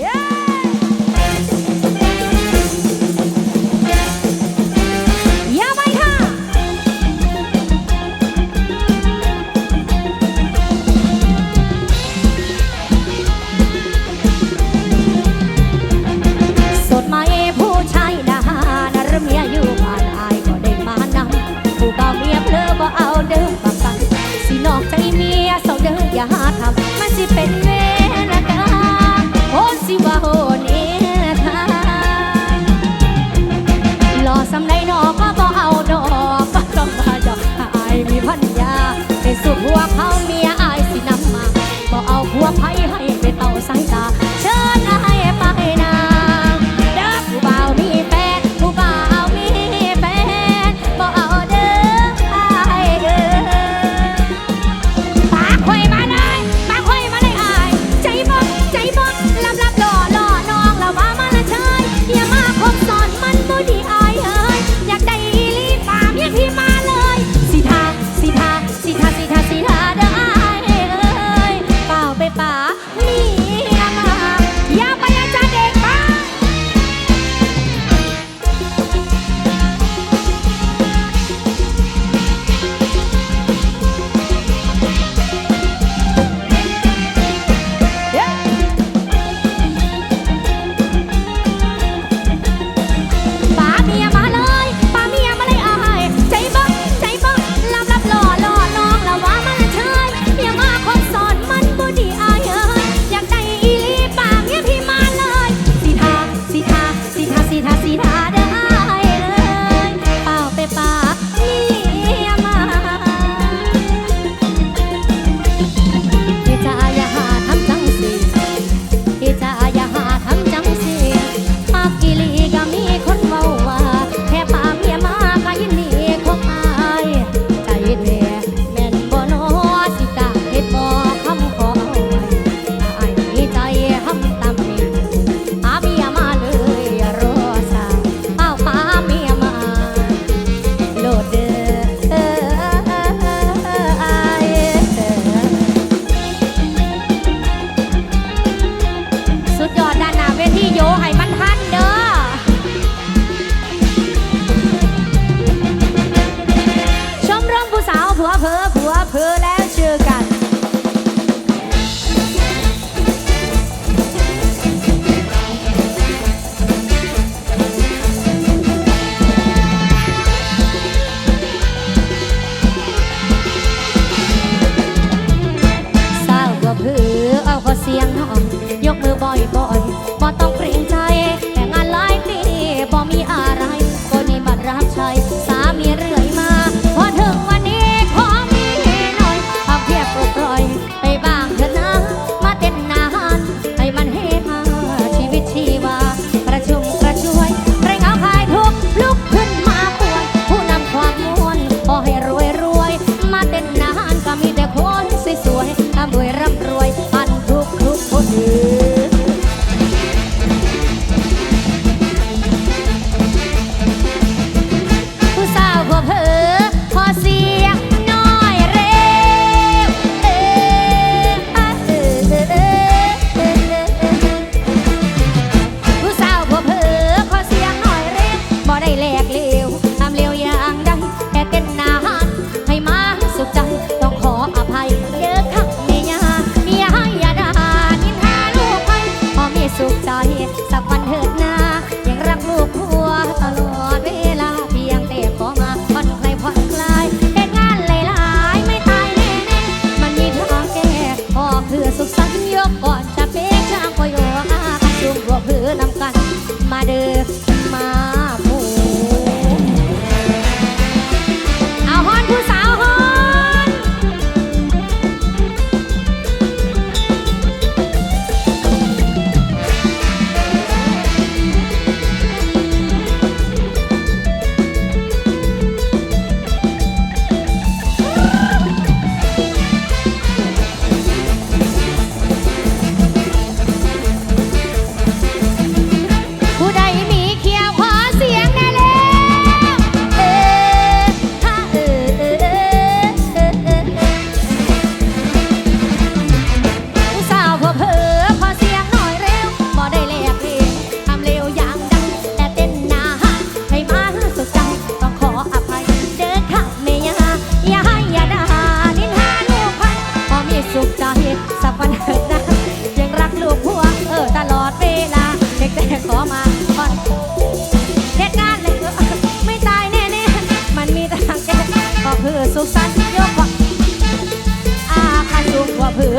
เ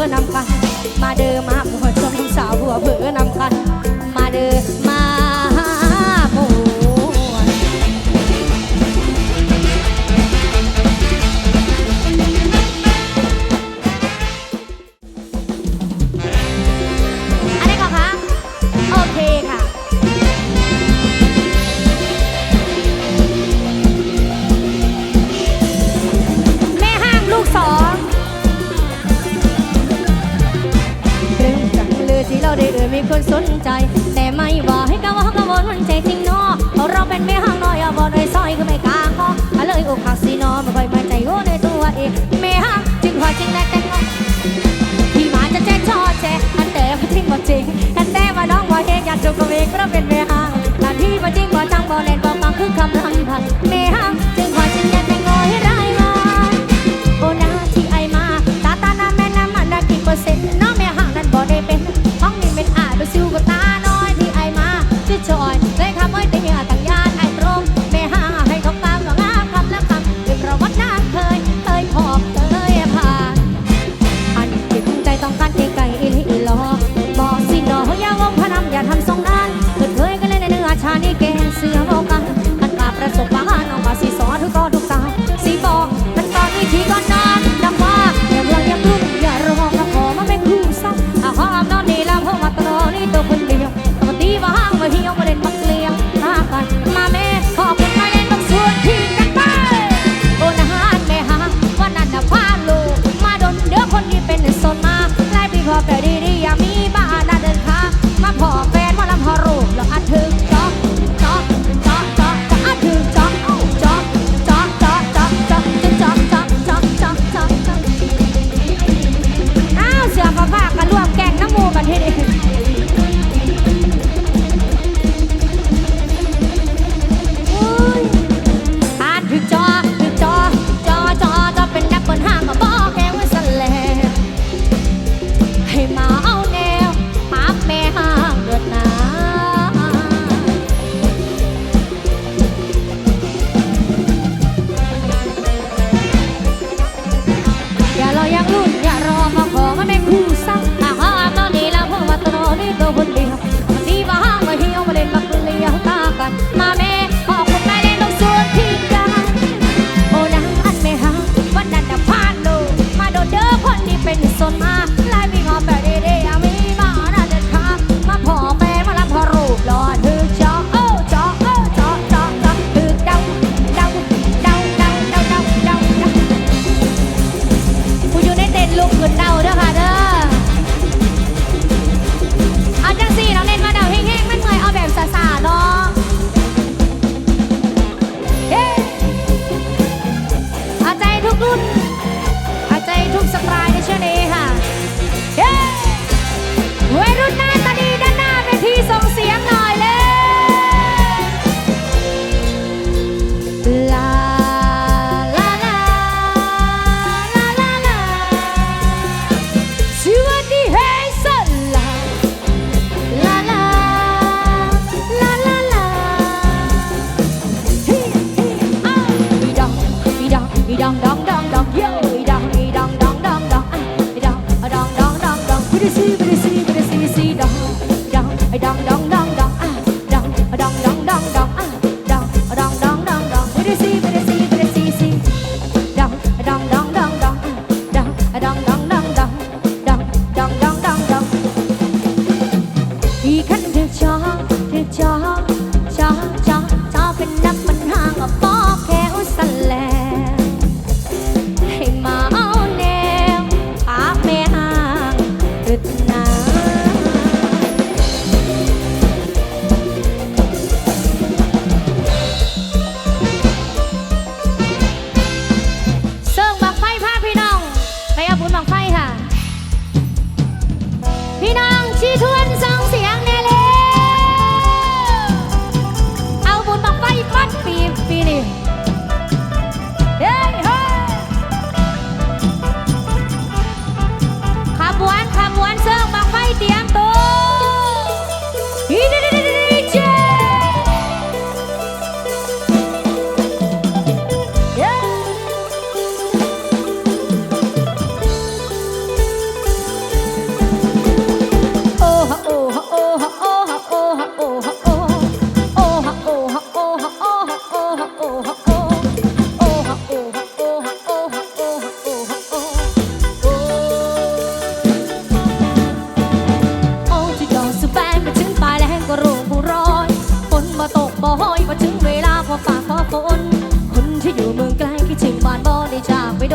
อนำกัน มาเดิมมา ระเวนเวหาหน้าที่บ่จริงบ่จังบ่เล่นบ่ฟังคือคำรำพันเมหัง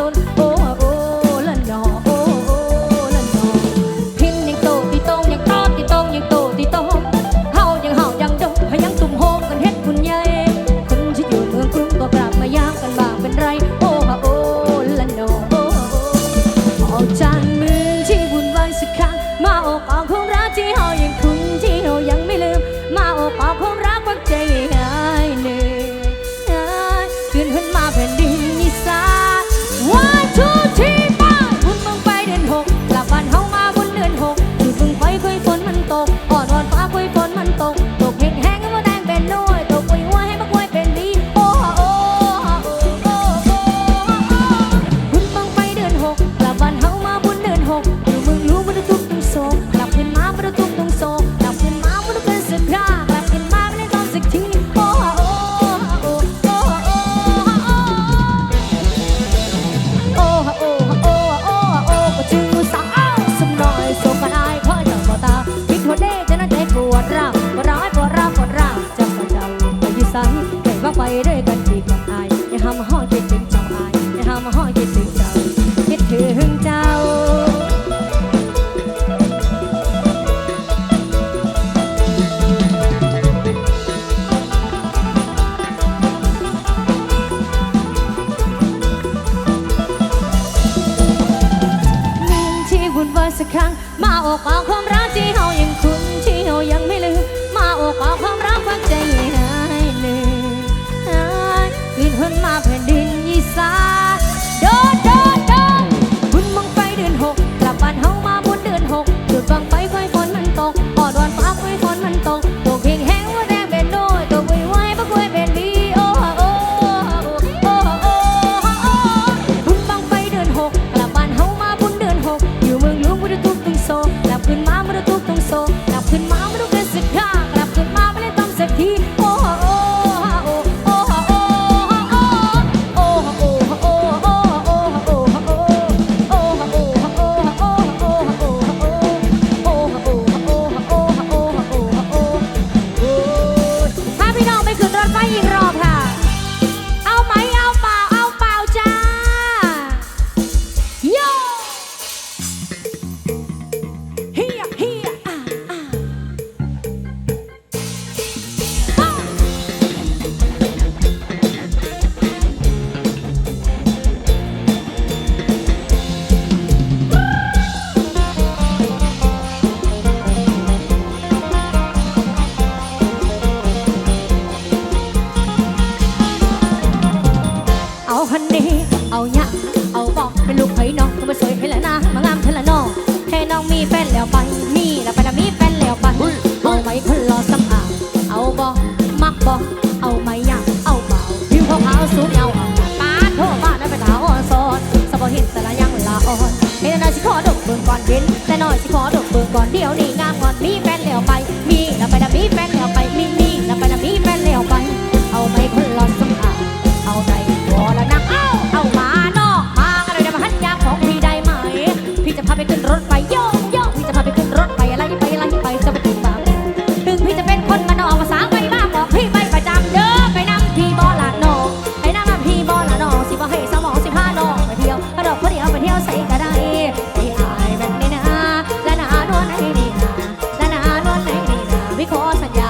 Oh. สักครั้ง มาโอ้เอาความรักที่เฮายังคุ้นที่เฮายังไม่ลืม มาโอ้เอาความรักความใจหายลืมคืนเพิ่นมาแผ่นดินอีสานโดด Còn!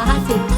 50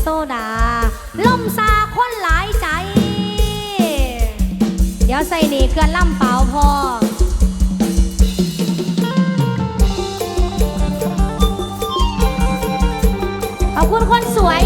โซดา ล่มซาคนหลายใจ เดี๋ยวใส่นี่เกลือล่ำเปล่าพอขอบคุณคนสวย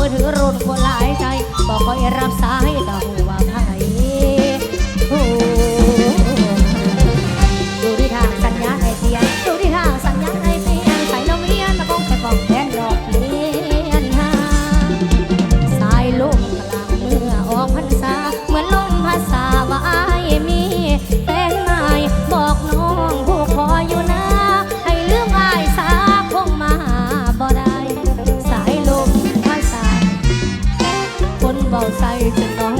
มือถือรุ่นคนหลายใจบอกคอยรับสายดอก ใส่จะน้อง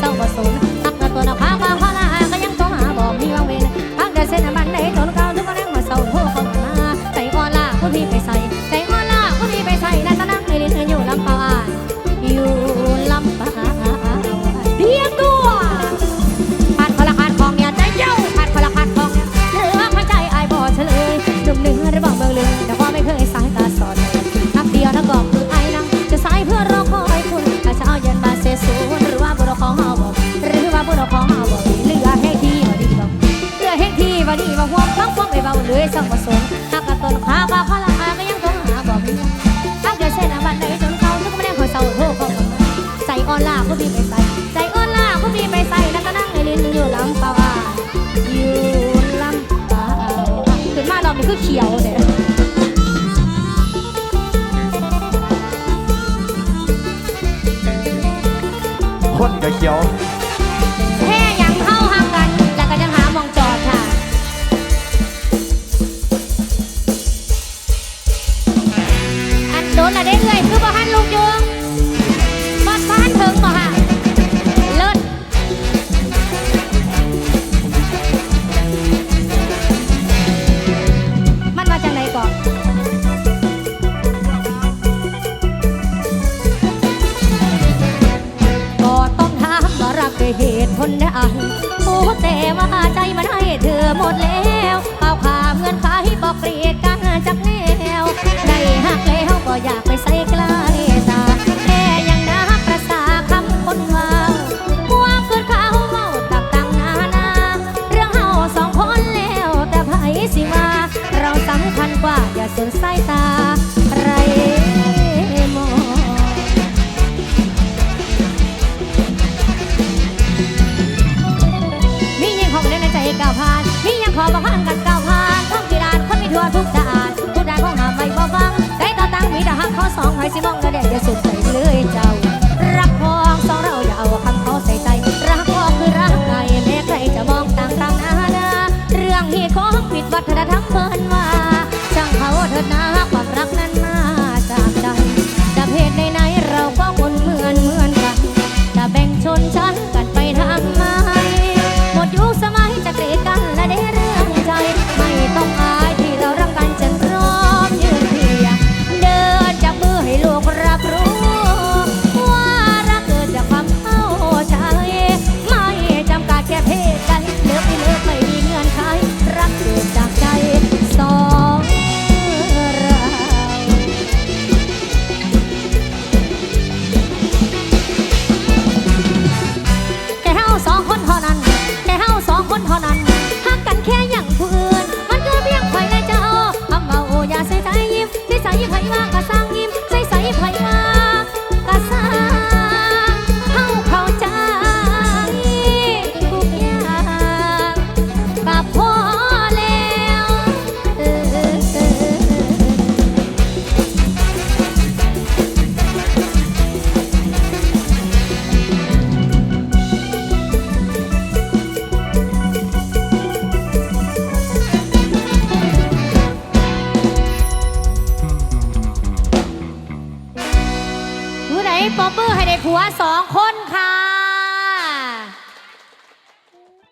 Sau. ห่วงฟังความไม่เบาเลยสังะสมหากกะตนขาบาพละงอาไม่ยังต้องหาบ่ม่ยัากเดืดเส้นอาบันได้จนเขาทุกไม่ได้คอยเศร้าโทษเขากลัใส่ออนล่าก็มีไปใส่ใส่ออนล่าก็มีไปใส่แล้วก็นั่งในลิ้นอยู่ลำปาวาอยู่ลำปาวาขึ้นมาเราเป็นคือเขียวเนี่ยคนกับเขียว ธอหมดแล้ว ไม่สิมองกันเด็นอย่าสนใจเลยจ้ะ